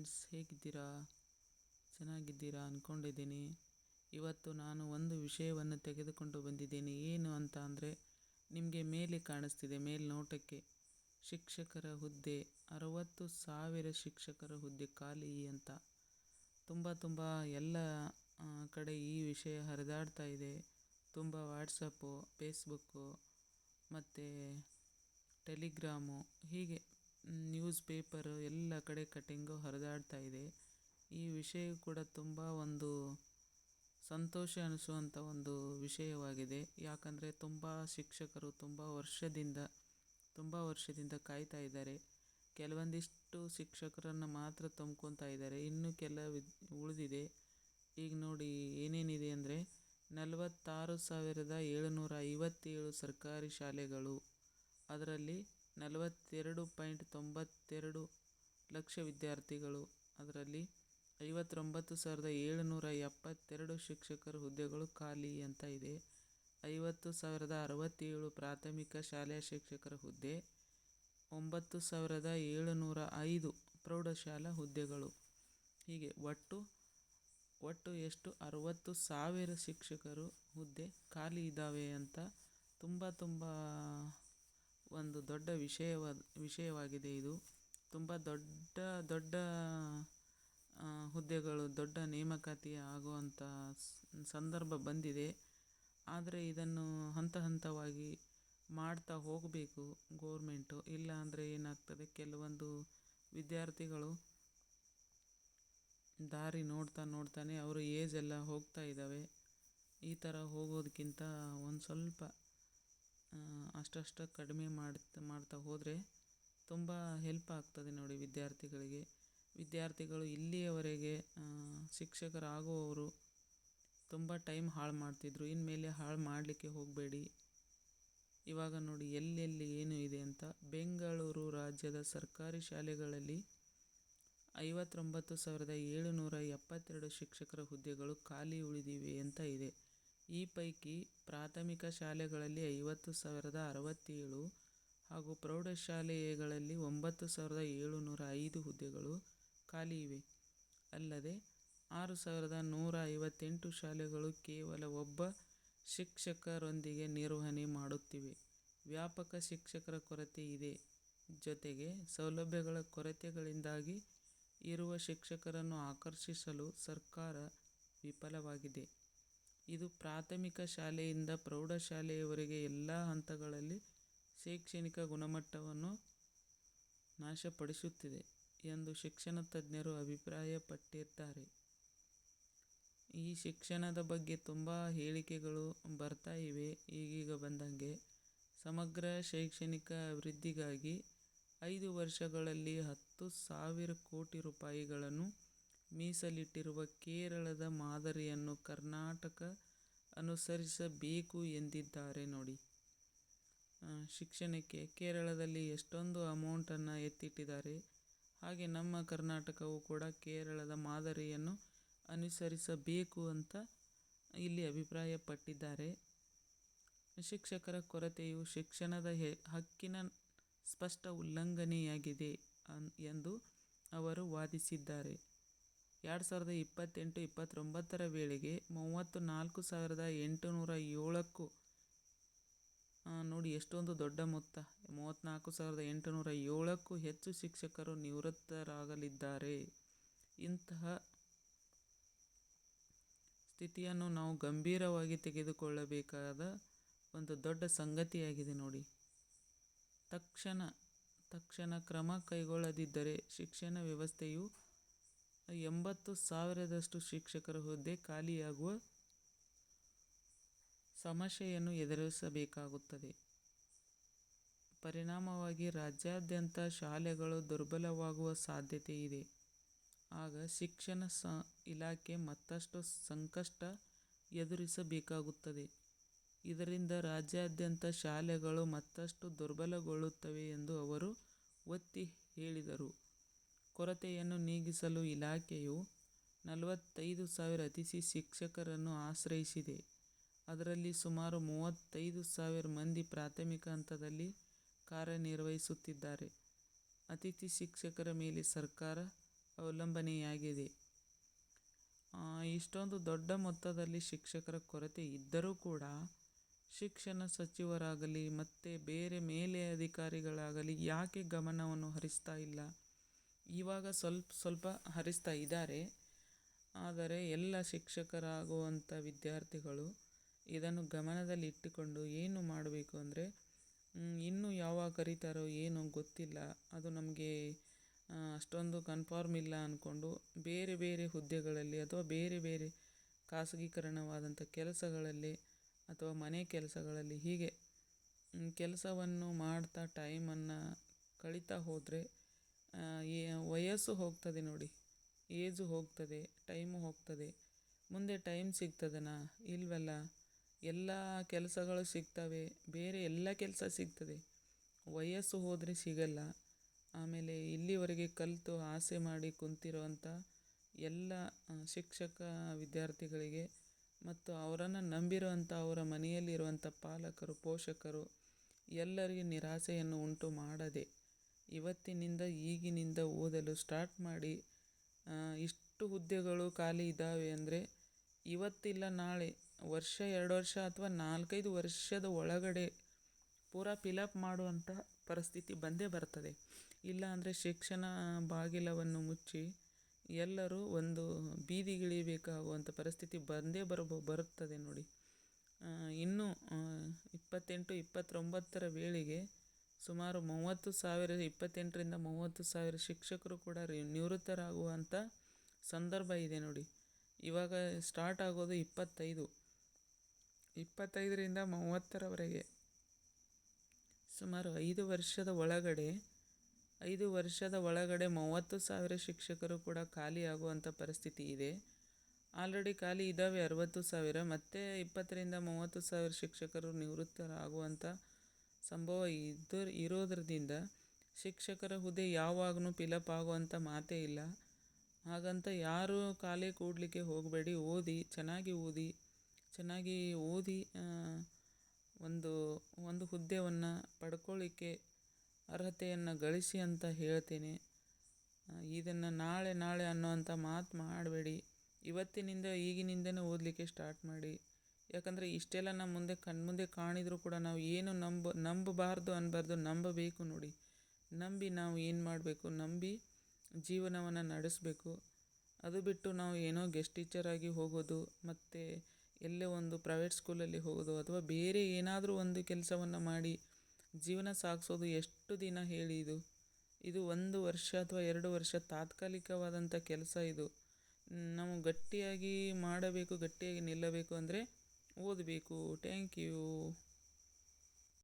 Friends, ಹೇಗಿದ್ದೀರಾ? ಚೆನ್ನಾಗಿದ್ದೀರಾ ಅಂದ್ಕೊಂಡಿದ್ದೀನಿ ಇವತ್ತು ನಾನು ಒಂದು ವಿಷಯವನ್ನು ತೆಗೆದುಕೊಂಡು ಬಂದಿದ್ದೀನಿ. ಏನು ಅಂತ ಅಂದರೆ, ನಿಮಗೆ ಮೇಲೆ ಕಾಣಿಸ್ತಿದೆ ಮೇಲ್ನೋಟಕ್ಕೆ ಶಿಕ್ಷಕರ ಹುದ್ದೆ, ಅರವತ್ತು ಸಾವಿರ ಶಿಕ್ಷಕರ ಹುದ್ದೆ ಖಾಲಿ ಅಂತ. ತುಂಬ ತುಂಬ ಎಲ್ಲ ಕಡೆ ಈ ವಿಷಯ ಹರಿದಾಡ್ತಾ ಇದೆ. ತುಂಬ ವಾಟ್ಸಪ್ಪು, ಫೇಸ್ಬುಕ್ಕು, ಮತ್ತು ಟೆಲಿಗ್ರಾಮು, ಹೀಗೆ. ನ್ಯೂಸ್ ಪೇಪರು ಎಲ್ಲ ಕಡೆ ಕಟ್ಟಿಂಗು ಹರಿದಾಡ್ತಾ ಇದೆ. ಈ ವಿಷಯ ಕೂಡ ತುಂಬ ಒಂದು ಸಂತೋಷ ಅನಿಸುವಂಥ ಒಂದು ವಿಷಯವಾಗಿದೆ. ಯಾಕಂದರೆ ತುಂಬ ಶಿಕ್ಷಕರು ತುಂಬ ವರ್ಷದಿಂದ ತುಂಬ ವರ್ಷದಿಂದ ಕಾಯ್ತಾ ಇದ್ದಾರೆ. ಕೆಲವೊಂದಿಷ್ಟು ಶಿಕ್ಷಕರನ್ನು ಮಾತ್ರ ತುಂಬ್ಕೊತಾ ಇದ್ದಾರೆ. ಇನ್ನು ಕೆಲ ಉಳಿದಿದೆ. ಈಗ ನೋಡಿ ಏನೇನಿದೆ ಅಂದರೆ ನಲವತ್ತಾರು ಸಾವಿರದ ಏಳುನೂರ ಐವತ್ತೇಳು ಸರ್ಕಾರಿ ಶಾಲೆಗಳು. ಅದರಲ್ಲಿ ನಲವತ್ತೆರಡು ಪಾಯಿಂಟ್ ತೊಂಬತ್ತೆರಡು ಲಕ್ಷ ವಿದ್ಯಾರ್ಥಿಗಳು. ಅದರಲ್ಲಿ ಐವತ್ತೊಂಬತ್ತು ಸಾವಿರದ ಏಳುನೂರ ಎಪ್ಪತ್ತೆರಡು ಶಿಕ್ಷಕರ ಹುದ್ದೆಗಳು ಖಾಲಿ ಅಂತ ಇದೆ. ಐವತ್ತು ಸಾವಿರದ ಅರವತ್ತೇಳು ಪ್ರಾಥಮಿಕ ಶಾಲೆಯ ಶಿಕ್ಷಕರ ಹುದ್ದೆ, ಒಂಬತ್ತು ಸಾವಿರದ ಏಳುನೂರ ಐದು ಪ್ರೌಢಶಾಲಾ ಹುದ್ದೆಗಳು. ಹೀಗೆ ಒಟ್ಟು ಒಟ್ಟು ಎಷ್ಟು? ಅರುವತ್ತು ಸಾವಿರ ಶಿಕ್ಷಕರು ಹುದ್ದೆ ಖಾಲಿ ಇದ್ದಾವೆ ಅಂತ ತುಂಬ ತುಂಬ ಒಂದು ದೊಡ್ಡ ವಿಷಯವಾದ ವಿಷಯವಾಗಿದೆ ಇದು. ತುಂಬ ದೊಡ್ಡ ದೊಡ್ಡ ಹುದ್ದೆಗಳು, ದೊಡ್ಡ ನೇಮಕಾತಿ ಆಗುವಂಥ ಸಂದರ್ಭ ಬಂದಿದೆ. ಆದರೆ ಇದನ್ನು ಹಂತ ಹಂತವಾಗಿ ಮಾಡ್ತಾ ಹೋಗಬೇಕು ಗೋರ್ಮೆಂಟು. ಇಲ್ಲ ಅಂದರೆ ಏನಾಗ್ತದೆ, ಕೆಲವೊಂದು ವಿದ್ಯಾರ್ಥಿಗಳು ದಾರಿ ನೋಡ್ತಾ ನೋಡ್ತಾನೆ, ಅವರು ಏಜ್ ಎಲ್ಲ ಹೋಗ್ತಾ ಇದ್ದಾವೆ. ಈ ಥರ ಹೋಗೋದಕ್ಕಿಂತ ಒಂದು ಸ್ವಲ್ಪ ಅಷ್ಟಷ್ಟು ಕಡಿಮೆ ಮಾಡ್ತಾ ಮಾಡ್ತಾ ಹೋದರೆ ತುಂಬ ಹೆಲ್ಪ್ ಆಗ್ತದೆ ನೋಡಿ ವಿದ್ಯಾರ್ಥಿಗಳಿಗೆ. ವಿದ್ಯಾರ್ಥಿಗಳು ಇಲ್ಲಿಯವರೆಗೆ ಶಿಕ್ಷಕರಾಗುವವರು ತುಂಬ ಟೈಮ್ ಹಾಳು ಮಾಡ್ತಿದ್ರು. ಇನ್ಮೇಲೆ ಹಾಳು ಮಾಡಲಿಕ್ಕೆ ಹೋಗಬೇಡಿ. ಇವಾಗ ನೋಡಿ ಎಲ್ಲೆಲ್ಲಿ ಏನು ಇದೆ ಅಂತ. ಬೆಂಗಳೂರು ರಾಜ್ಯದ ಸರ್ಕಾರಿ ಶಾಲೆಗಳಲ್ಲಿ ಐವತ್ತೊಂಬತ್ತು ಸಾವಿರದ ಏಳುನೂರ ಎಪ್ಪತ್ತೆರಡು ಶಿಕ್ಷಕರ ಹುದ್ದೆಗಳು ಖಾಲಿ ಉಳಿದಿವೆ ಅಂತ ಇದೆ. ಈ ಪೈಕಿ ಪ್ರಾಥಮಿಕ ಶಾಲೆಗಳಲ್ಲಿ ಐವತ್ತು ಸಾವಿರದ ಅರವತ್ತೇಳು ಹಾಗೂ ಪ್ರೌಢಶಾಲೆಗಳಲ್ಲಿ ಒಂಬತ್ತು ಸಾವಿರದ ಏಳುನೂರ ಐದು ಹುದ್ದೆಗಳು ಖಾಲಿ ಇವೆ. ಅಲ್ಲದೆ, ಆರು ಸಾವಿರದ ನೂರ ಐವತ್ತೆಂಟು ಶಾಲೆಗಳು ಕೇವಲ ಒಬ್ಬ ಶಿಕ್ಷಕರೊಂದಿಗೆ ನಿರ್ವಹಣೆ ಮಾಡುತ್ತಿವೆ. ವ್ಯಾಪಕ ಶಿಕ್ಷಕರ ಕೊರತೆ ಇದೆ. ಜೊತೆಗೆ, ಸೌಲಭ್ಯಗಳ ಕೊರತೆಗಳಿಂದಾಗಿ ಇರುವ ಶಿಕ್ಷಕರನ್ನು ಆಕರ್ಷಿಸಲು ಸರ್ಕಾರ ವಿಫಲವಾಗಿದೆ. ಇದು ಪ್ರಾಥಮಿಕ ಶಾಲೆಯಿಂದ ಪ್ರೌಢಶಾಲೆಯವರೆಗೆ ಎಲ್ಲ ಹಂತಗಳಲ್ಲಿ ಶೈಕ್ಷಣಿಕ ಗುಣಮಟ್ಟವನ್ನು ನಾಶಪಡಿಸುತ್ತಿದೆ ಎಂದು ಶಿಕ್ಷಣ ತಜ್ಞರು ಅಭಿಪ್ರಾಯಪಟ್ಟಿದ್ದಾರೆ. ಈ ಶಿಕ್ಷಣದ ಬಗ್ಗೆ ತುಂಬ ಹೇಳಿಕೆಗಳು ಬರ್ತಾ ಇವೆ. ಈಗೀಗ ಬಂದಂಗೆ ಸಮಗ್ರ ಶೈಕ್ಷಣಿಕ ಅಭಿವೃದ್ಧಿಗಾಗಿ ಐದು ವರ್ಷಗಳಲ್ಲಿ ಹತ್ತು ಸಾವಿರ ಕೋಟಿ ರೂಪಾಯಿಗಳನ್ನು ಮೀಸಲಿಟ್ಟಿರುವ ಕೇರಳದ ಮಾದರಿಯನ್ನು ಕರ್ನಾಟಕ ಅನುಸರಿಸಬೇಕು ಎಂದಿದ್ದಾರೆ ನೋಡಿ. ಶಿಕ್ಷಣಕ್ಕೆ ಕೇರಳದಲ್ಲಿ ಎಷ್ಟೊಂದು ಅಮೌಂಟನ್ನು ಎತ್ತಿಟ್ಟಿದ್ದಾರೆ. ಹಾಗೆ ನಮ್ಮ ಕರ್ನಾಟಕವು ಕೂಡ ಕೇರಳದ ಮಾದರಿಯನ್ನು ಅನುಸರಿಸಬೇಕು ಅಂತ ಇಲ್ಲಿ ಅಭಿಪ್ರಾಯಪಟ್ಟಿದ್ದಾರೆ. ಶಿಕ್ಷಕರ ಕೊರತೆಯು ಶಿಕ್ಷಣದ ಹಕ್ಕಿನ ಸ್ಪಷ್ಟ ಉಲ್ಲಂಘನೆಯಾಗಿದೆ ಎಂದು ಅವರು ವಾದಿಸಿದ್ದಾರೆ. ಎರಡು ಸಾವಿರದ ಇಪ್ಪತ್ತೆಂಟು ಇಪ್ಪತ್ತೊಂಬತ್ತರ ವೇಳೆಗೆ ಮೂವತ್ತು ನಾಲ್ಕು ಸಾವಿರದ ಎಂಟುನೂರ ಏಳಕ್ಕೂ ನೋಡಿ ಎಷ್ಟೊಂದು ದೊಡ್ಡ ಮೊತ್ತ. ಮೂವತ್ತ್ನಾಲ್ಕು ಸಾವಿರದ ಎಂಟುನೂರ ಏಳಕ್ಕೂ ಹೆಚ್ಚು ಶಿಕ್ಷಕರು ನಿವೃತ್ತರಾಗಲಿದ್ದಾರೆ. ಇಂತಹ ಸ್ಥಿತಿಯನ್ನು ನಾವು ಗಂಭೀರವಾಗಿ ತೆಗೆದುಕೊಳ್ಳಬೇಕಾದ ಒಂದು ದೊಡ್ಡ ಸಂಗತಿಯಾಗಿದೆ ನೋಡಿ. ತಕ್ಷಣ ತಕ್ಷಣ ಕ್ರಮ ಕೈಗೊಳ್ಳದಿದ್ದರೆ ಶಿಕ್ಷಣ ವ್ಯವಸ್ಥೆಯು ಎಂಬತ್ತು ಸಾವಿರದಷ್ಟು ಶಿಕ್ಷಕರ ಹುದ್ದೆ ಖಾಲಿಯಾಗುವ ಸಮಸ್ಯೆಯನ್ನು ಎದುರಿಸಬೇಕಾಗುತ್ತದೆ. ಪರಿಣಾಮವಾಗಿ ರಾಜ್ಯಾದ್ಯಂತ ಶಾಲೆಗಳು ದುರ್ಬಲವಾಗುವ ಸಾಧ್ಯತೆ ಇದೆ ಆಗ ಶಿಕ್ಷಣ ಸ ಇಲಾಖೆ ಮತ್ತಷ್ಟು ಸಂಕಷ್ಟ ಎದುರಿಸಬೇಕಾಗುತ್ತದೆ. ಇದರಿಂದ ರಾಜ್ಯಾದ್ಯಂತ ಶಾಲೆಗಳು ಮತ್ತಷ್ಟು ದುರ್ಬಲಗೊಳ್ಳುತ್ತವೆ ಎಂದು ಅವರು ಒತ್ತಿ ಹೇಳಿದರು. ಕೊರತೆಯನ್ನು ನೀಗಿಸಲು ಇಲಾಖೆಯು ನಲವತ್ತೈದು ಸಾವಿರ ಅತಿಥಿ ಶಿಕ್ಷಕರನ್ನು ಆಶ್ರಯಿಸಿದೆ. ಅದರಲ್ಲಿ ಸುಮಾರು ಮೂವತ್ತೈದು ಸಾವಿರ ಮಂದಿ ಪ್ರಾಥಮಿಕ ಹಂತದಲ್ಲಿ ಕಾರ್ಯನಿರ್ವಹಿಸುತ್ತಿದ್ದಾರೆ. ಅತಿಥಿ ಶಿಕ್ಷಕರ ಮೇಲೆ ಸರ್ಕಾರ ಅವಲಂಬನೆಯಾಗಿದೆ. ಇಷ್ಟೊಂದು ದೊಡ್ಡ ಮೊತ್ತದಲ್ಲಿ ಶಿಕ್ಷಕರ ಕೊರತೆ ಇದ್ದರೂ ಕೂಡ ಶಿಕ್ಷಣ ಸಚಿವರಾಗಲಿ ಮತ್ತು ಬೇರೆ ಮೇಲೆ ಅಧಿಕಾರಿಗಳಾಗಲಿ ಯಾಕೆ ಗಮನವನ್ನು ಹರಿಸ್ತಾ ಇಲ್ಲ? ಇವಾಗ ಸ್ವಲ್ಪ ಸ್ವಲ್ಪ ಹರಿಸ್ತಾ ಇದ್ದಾರೆ. ಆದರೆ ಎಲ್ಲ ಶಿಕ್ಷಕರಾಗುವಂಥ ವಿದ್ಯಾರ್ಥಿಗಳು ಇದನ್ನು ಗಮನದಲ್ಲಿಟ್ಟುಕೊಂಡು ಏನು ಮಾಡಬೇಕು ಅಂದರೆ ಇನ್ನೂ ಯಾವಾಗ ಕರೀತಾರೋ ಏನೋ ಗೊತ್ತಿಲ್ಲ. ಅದು ನಮಗೆ ಅಷ್ಟೊಂದು ಕನ್ಫರ್ಮ್ ಇಲ್ಲ ಅಂದ್ಕೊಂಡು ಬೇರೆ ಬೇರೆ ಹುದ್ದೆಗಳಲ್ಲಿ ಅಥವಾ ಬೇರೆ ಬೇರೆ ಖಾಸಗೀಕರಣವಾದಂಥ ಕೆಲಸಗಳಲ್ಲಿ ಅಥವಾ ಮನೆ ಕೆಲಸಗಳಲ್ಲಿ ಹೀಗೆ ಕೆಲಸವನ್ನು ಮಾಡ್ತಾ ಟೈಮನ್ನು ಕಳೀತಾ ಹೋದರೆ ವಯಸ್ಸು ಹೋಗ್ತದೆ ನೋಡಿ. ಏಜು ಹೋಗ್ತದೆ ಟೈಮು ಹೋಗ್ತದೆ. ಮುಂದೆ ಟೈಮ್ ಸಿಗ್ತದನಾ? ಇಲ್ವಲ್ಲ? ಎಲ್ಲ ಕೆಲಸಗಳು ಸಿಗ್ತವೆ. ಬೇರೆ ಎಲ್ಲ ಕೆಲಸ ಸಿಗ್ತದೆ. ವಯಸ್ಸು ಹೋದರೆ ಸಿಗಲ್ಲ. ಆಮೇಲೆ ಇಲ್ಲಿವರೆಗೆ ಕಲಿತು ಆಸೆ ಮಾಡಿ ಕುಂತಿರುವಂಥ ಎಲ್ಲ ಶಿಕ್ಷಕ ವಿದ್ಯಾರ್ಥಿಗಳಿಗೆ ಮತ್ತು ಅವರನ್ನು ನಂಬಿರುವಂಥ ಅವರ ಮನೆಯಲ್ಲಿರುವಂಥ ಪಾಲಕರು, ಪೋಷಕರು ಎಲ್ಲರಿಗೆ ನಿರಾಸೆಯನ್ನು ಉಂಟು ಮಾಡದೆ ಇವತ್ತಿನಿಂದ ಈಗಿನಿಂದ ಓದಲು ಸ್ಟಾರ್ಟ್ ಮಾಡಿ ಇಷ್ಟು ಹುದ್ದೆಗಳು ಖಾಲಿ ಇದ್ದಾವೆ ಅಂದರೆ ಇವತ್ತಿಲ್ಲ, ನಾಳೆ ವರ್ಷ, ಎರಡು ವರ್ಷ ಅಥವಾ ನಾಲ್ಕೈದು ವರ್ಷದ ಒಳಗಡೆ ಪೂರಾ ಫಿಲಪ್ ಮಾಡುವಂಥ ಪರಿಸ್ಥಿತಿ ಬಂದೇ ಬರ್ತದೆ. ಇಲ್ಲ ಅಂದರೆ ಶಿಕ್ಷಣ ಬಾಗಿಲವನ್ನು ಮುಚ್ಚಿ ಎಲ್ಲರೂ ಒಂದು ಬೀದಿಗಿಳಿಬೇಕಾಗುವಂಥ ಪರಿಸ್ಥಿತಿ ಬಂದೇ ಬರಬೋ ಬರುತ್ತದೆ ನೋಡಿ. ಇನ್ನು ಇಪ್ಪತ್ತೆಂಟು, ಇಪ್ಪತ್ತೊಂಬತ್ತರ ವೇಳೆಗೆ ಸುಮಾರು ಮೂವತ್ತು ಸಾವಿರ, ಇಪ್ಪತ್ತೆಂಟರಿಂದ ಮೂವತ್ತು ಸಾವಿರ ಶಿಕ್ಷಕರು ಕೂಡ ನಿವೃತ್ತರಾಗುವಂಥ ಸಂದರ್ಭ ಇದೆ ನೋಡಿ. ಇವಾಗ ಸ್ಟಾರ್ಟ್ ಆಗೋದು ಇಪ್ಪತ್ತೈದು. ಇಪ್ಪತ್ತೈದರಿಂದ ಮೂವತ್ತರವರೆಗೆ. ಸುಮಾರು ಐದು ವರ್ಷದ ಒಳಗಡೆ, ಐದು ವರ್ಷದ ಒಳಗಡೆ ಮೂವತ್ತು ಸಾವಿರ ಶಿಕ್ಷಕರು ಕೂಡ ಖಾಲಿ ಆಗುವಂಥ ಪರಿಸ್ಥಿತಿ ಇದೆ. ಆಲ್ರೆಡಿ ಖಾಲಿ ಇದ್ದಾವೆ ಅರವತ್ತು ಸಾವಿರ, ಮತ್ತು ಇಪ್ಪತ್ತರಿಂದ ಮೂವತ್ತು ಸಾವಿರ ಶಿಕ್ಷಕರು ನಿವೃತ್ತರಾಗುವಂಥ ಸಂಭವ ಇದ್ದರ, ಇರೋದ್ರದಿಂದ ಶಿಕ್ಷಕರ ಹುದ್ದೆ ಯಾವಾಗಲೂ ಪಿಲಪ್ ಆಗುವಂಥ ಮಾತೇ ಇಲ್ಲ. ಹಾಗಂತ ಯಾರೂ ಖಾಲಿ ಕೂಡಲಿಕ್ಕೆ ಹೋಗಬೇಡಿ. ಓದಿ, ಚೆನ್ನಾಗಿ ಓದಿ ಚೆನ್ನಾಗಿ ಓದಿ ಒಂದು ಒಂದು ಹುದ್ದೆಯನ್ನು ಪಡ್ಕೊಳ್ಳಿಕ್ಕೆ ಅರ್ಹತೆಯನ್ನು ಗಳಿಸಿ ಅಂತ ಹೇಳ್ತೇನೆ. ಇದನ್ನು ನಾಳೆ ನಾಳೆ ಅನ್ನೋವಂಥ ಮಾತು ಮಾಡಬೇಡಿ. ಇವತ್ತಿನಿಂದ ಈಗಿನಿಂದನೇ ಓದಲಿಕ್ಕೆ ಸ್ಟಾರ್ಟ್ ಮಾಡಿ. ಯಾಕಂದರೆ ಇಷ್ಟೆಲ್ಲ ನಮ್ಮ ಮುಂದೆ ಕಣ್ಮುಂದೆ ಕಾಣಿದರೂ ಕೂಡ ನಾವು ಏನು ನಂಬ ನಂಬಬಾರ್ದು ಅನ್ನಬಾರ್ದು ನಂಬಬೇಕು ನೋಡಿ. ನಂಬಿ ನಾವು ಏನು ಮಾಡಬೇಕು? ನಂಬಿ ಜೀವನವನ್ನು ನಡೆಸಬೇಕು. ಅದು ಬಿಟ್ಟು ನಾವು ಏನೋ ಗೆಸ್ಟ್ ಟೀಚರಾಗಿ ಹೋಗೋದು, ಮತ್ತು ಎಲ್ಲೇ ಒಂದು ಪ್ರೈವೇಟ್ ಸ್ಕೂಲಲ್ಲಿ ಹೋಗೋದು, ಅಥವಾ ಬೇರೆ ಏನಾದರೂ ಒಂದು ಕೆಲಸವನ್ನು ಮಾಡಿ ಜೀವನ ಸಾಗಿಸೋದು ಎಷ್ಟು ದಿನ ಹೇಳಿ ಇದು? ಇದು ಒಂದು ವರ್ಷ ಅಥವಾ ಎರಡು ವರ್ಷ ತಾತ್ಕಾಲಿಕವಾದಂಥ ಕೆಲಸ ಇದು. ನಾವು ಗಟ್ಟಿಯಾಗಿ ಮಾಡಬೇಕು, ಗಟ್ಟಿಯಾಗಿ ನಿಲ್ಲಬೇಕು ಅಂದರೆ ಓದಬೇಕು ಥ್ಯಾಂಕ್ ಯು